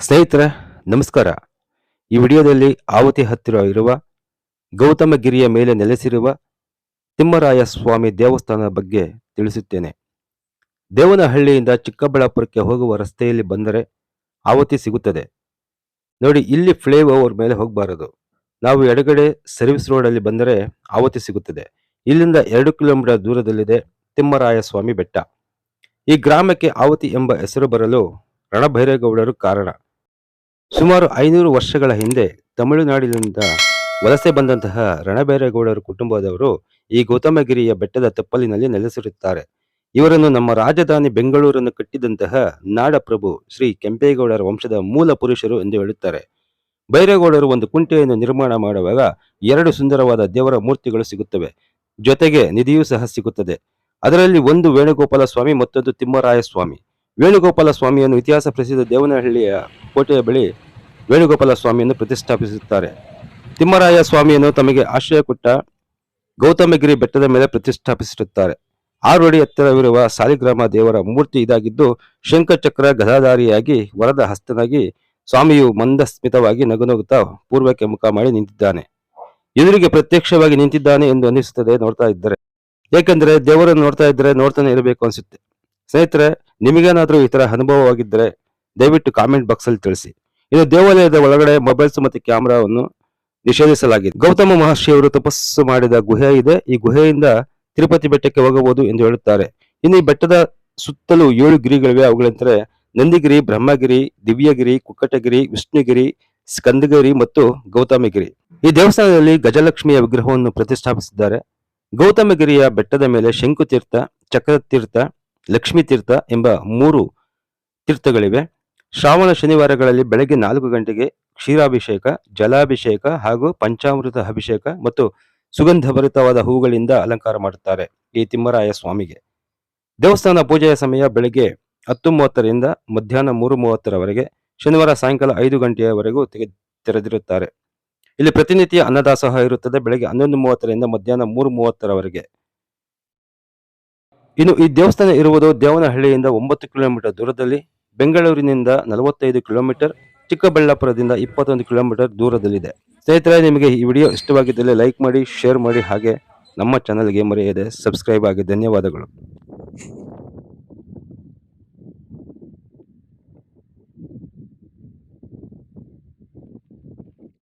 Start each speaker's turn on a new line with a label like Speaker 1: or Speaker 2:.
Speaker 1: ಸ್ನೇಹಿತರೆ, ನಮಸ್ಕಾರ. ಈ ವಿಡಿಯೋದಲ್ಲಿ ಆವತಿ ಹತ್ತಿರ ಇರುವ ಗೌತಮಗಿರಿಯ ಮೇಲೆ ನೆಲೆಸಿರುವ ತಿಮ್ಮರಾಯ ಸ್ವಾಮಿ ದೇವಸ್ಥಾನದ ಬಗ್ಗೆ ತಿಳಿಸುತ್ತೇನೆ. ದೇವನಹಳ್ಳಿಯಿಂದ ಚಿಕ್ಕಬಳ್ಳಾಪುರಕ್ಕೆ ಹೋಗುವ ರಸ್ತೆಯಲ್ಲಿ ಬಂದರೆ ಆವತಿ ಸಿಗುತ್ತದೆ. ನೋಡಿ, ಇಲ್ಲಿ ಫ್ಲೈಓವರ್ ಮೇಲೆ ಹೋಗಬಾರದು. ನಾವು ಎಡಗಡೆ ಸರ್ವಿಸ್ ರೋಡಲ್ಲಿ ಬಂದರೆ ಆವತಿ ಸಿಗುತ್ತದೆ. ಇಲ್ಲಿಂದ ಎರಡು ಕಿಲೋಮೀಟರ್ ದೂರದಲ್ಲಿದೆ ತಿಮ್ಮರಾಯ ಸ್ವಾಮಿ ಬೆಟ್ಟ. ಈ ಗ್ರಾಮಕ್ಕೆ ಆವತಿ ಎಂಬ ಹೆಸರು ಬರಲು ರಣಭೈರೇಗೌಡರು ಕಾರಣ. ಸುಮಾರು ಐನೂರು ವರ್ಷಗಳ ಹಿಂದೆ ತಮಿಳುನಾಡಿನಿಂದ ವಲಸೆ ಬಂದಂತಹ ರಣಬೇರೇಗೌಡರ ಕುಟುಂಬದವರು ಈ ಗೌತಮಗಿರಿಯ ಬೆಟ್ಟದ ತಪ್ಪಲಿನಲ್ಲಿ ನೆಲೆಸಿರುತ್ತಾರೆ. ಇವರನ್ನು ನಮ್ಮ ರಾಜಧಾನಿ ಬೆಂಗಳೂರನ್ನು ಕಟ್ಟಿದಂತಹ ನಾಡಪ್ರಭು ಶ್ರೀ ಕೆಂಪೇಗೌಡರ ವಂಶದ ಮೂಲ ಪುರುಷರು ಎಂದು ಹೇಳುತ್ತಾರೆ. ಬೈರೇಗೌಡರು ಒಂದು ಕುಂಟೆಯನ್ನು ನಿರ್ಮಾಣ ಮಾಡುವಾಗ ಎರಡು ಸುಂದರವಾದ ದೇವರ ಮೂರ್ತಿಗಳು ಸಿಗುತ್ತವೆ. ಜೊತೆಗೆ ನಿಧಿಯೂ ಸಹ ಸಿಗುತ್ತದೆ. ಅದರಲ್ಲಿ ಒಂದು ವೇಣುಗೋಪಾಲ ಸ್ವಾಮಿ ಮತ್ತೊಂದು ತಿಮ್ಮರಾಯ ಸ್ವಾಮಿ ವೇಣುಗೋಪಾಲ ಸ್ವಾಮಿಯನ್ನು ಇತಿಹಾಸ ಪ್ರಸಿದ್ಧ ದೇವನಹಳ್ಳಿಯ ಕೋಟೆಯ ಬಳಿ ವೇಣುಗೋಪಾಲ ಸ್ವಾಮಿಯನ್ನು ಪ್ರತಿಷ್ಠಾಪಿಸುತ್ತಾರೆ. ತಿಮ್ಮರಾಯ ಸ್ವಾಮಿಯನ್ನು ತಮಗೆ ಆಶ್ರಯ ಕೊಟ್ಟ ಗೌತಮಗಿರಿ ಬೆಟ್ಟದ ಮೇಲೆ ಪ್ರತಿಷ್ಠಾಪಿಸಿರುತ್ತಾರೆ ಆರು ಅಡಿ ಎತ್ತರವಿರುವ ಸಾಲಿಗ್ರಾಮ ದೇವರ ಮೂರ್ತಿ ಇದಾಗಿದ್ದು ಶಂಕಚಕ್ರ ಗದಾಧಾರಿಯಾಗಿ ವರದ ಹಸ್ತನಾಗಿ ಸ್ವಾಮಿಯು ಮಂದಸ್ಮಿತವಾಗಿ ನಗುನಗುತ್ತಾ ಪೂರ್ವಕ್ಕೆ ಮುಖ ಮಾಡಿ ನಿಂತಿದ್ದಾನೆ. ಎದುರಿಗೆ ಪ್ರತ್ಯಕ್ಷವಾಗಿ ನಿಂತಿದ್ದಾನೆ ಎಂದು ಅನಿಸುತ್ತದೆ ನೋಡ್ತಾ ಇದ್ದರೆ. ಏಕೆಂದರೆ ದೇವರನ್ನು ನೋಡ್ತಾ ಇದ್ದರೆ ನೋಡ್ತಾನೆ ಇರಬೇಕು ಅನಿಸುತ್ತೆ. ಸ್ನೇಹಿತರೆ ನಿಮಗೇನಾದ್ರೂ ಈ ತರ ಅನುಭವವಾಗಿದ್ದರೆ ದಯವಿಟ್ಟು ಕಾಮೆಂಟ್ ಬಾಕ್ಸ್ ಅಲ್ಲಿ ತಿಳಿಸಿ. ಇದು ದೇವಾಲಯದ ಒಳಗಡೆ ಮೊಬೈಲ್ಸ್ ಮತ್ತು ಕ್ಯಾಮೆರಾವನ್ನು ನಿಷೇಧಿಸಲಾಗಿದೆ. ಗೌತಮ ಮಹರ್ಷಿಯವರು ತಪಸ್ಸು ಮಾಡಿದ ಗುಹೆ ಇದೆ. ಈ ಗುಹೆಯಿಂದ ತಿರುಪತಿ ಬೆಟ್ಟಕ್ಕೆ ಹೋಗಬಹುದು ಎಂದು ಹೇಳುತ್ತಾರೆ. ಇನ್ನು ಈ ಬೆಟ್ಟದ ಸುತ್ತಲೂ ಏಳು ಗಿರಿಗಳಿವೆ. ಅವುಗಳೆಂದರೆ ನಂದಿಗಿರಿ, ಬ್ರಹ್ಮಗಿರಿ, ದಿವ್ಯಗಿರಿ, ಕುಕ್ಕಟಗಿರಿ, ವಿಷ್ಣುಗಿರಿ, ಸ್ಕಂದಗಿರಿ ಮತ್ತು ಗೌತಮಗಿರಿ. ಈ ದೇವಸ್ಥಾನದಲ್ಲಿ ಗಜಲಕ್ಷ್ಮಿಯ ವಿಗ್ರಹವನ್ನು ಪ್ರತಿಷ್ಠಾಪಿಸಿದ್ದಾರೆ. ಗೌತಮಗಿರಿಯ ಬೆಟ್ಟದ ಮೇಲೆ ಶಂಕುತೀರ್ಥ, ಚಕ್ರತೀರ್ಥ ಲಕ್ಷ್ಮೀ ತೀರ್ಥ ಎಂಬ ಮೂರು ತೀರ್ಥಗಳಿವೆ. ಶ್ರಾವಣ ಶನಿವಾರಗಳಲ್ಲಿ ಬೆಳಗ್ಗೆ ನಾಲ್ಕು ಗಂಟೆಗೆ ಕ್ಷೀರಾಭಿಷೇಕ, ಜಲಾಭಿಷೇಕ ಹಾಗೂ ಪಂಚಾಮೃತ ಅಭಿಷೇಕ ಮತ್ತು ಸುಗಂಧಭರಿತವಾದ ಹೂಗಳಿಂದ ಅಲಂಕಾರ ಮಾಡುತ್ತಾರೆ ಈ ತಿಮ್ಮರಾಯ ಸ್ವಾಮಿಗೆ. ದೇವಸ್ಥಾನ ಪೂಜೆಯ ಸಮಯ ಬೆಳಗ್ಗೆ ಹತ್ತು ಮೂವತ್ತರಿಂದ ಮಧ್ಯಾಹ್ನ ಮೂರು ಮೂವತ್ತರವರೆಗೆ ಶನಿವಾರ ಸಾಯಂಕಾಲ ಐದು ಗಂಟೆಯವರೆಗೂ ತೆಗೆ, ತೆರೆದಿರುತ್ತಾರೆ. ಇಲ್ಲಿ ಪ್ರತಿನಿತ್ಯ ಅನ್ನದಾಸೋಹ ಇರುತ್ತದೆ. ಬೆಳಗ್ಗೆ ಹನ್ನೊಂದು ಮೂವತ್ತರಿಂದ ಮಧ್ಯಾಹ್ನ ಮೂರು ಮೂವತ್ತರವರೆಗೆ ಇನ್ನು ಈ ದೇವಸ್ಥಾನ ಇರುವುದು ದೇವನಹಳ್ಳಿಯಿಂದ ಒಂಬತ್ತು ಕಿಲೋಮೀಟರ್ ದೂರದಲ್ಲಿ, ಬೆಂಗಳೂರಿನಿಂದ ನಲವತ್ತೈದು ಕಿಲೋಮೀಟರ್, ಚಿಕ್ಕಬಳ್ಳಾಪುರದಿಂದ ಇಪ್ಪತ್ತೊಂದು ಕಿಲೋಮೀಟರ್ ದೂರದಲ್ಲಿದೆ. ಸ್ನೇಹಿತರೆ, ನಿಮಗೆ ಈ ವಿಡಿಯೋ ಇಷ್ಟವಾಗಿದ್ದಲ್ಲಿ ಲೈಕ್ ಮಾಡಿ, ಶೇರ್ ಮಾಡಿ, ಹಾಗೆ ನಮ್ಮ ಚಾನಲ್ಗೆ ಮರೆಯದೆ ಸಬ್ಸ್ಕ್ರೈಬ್ ಆಗಿ ಧನ್ಯವಾದಗಳು.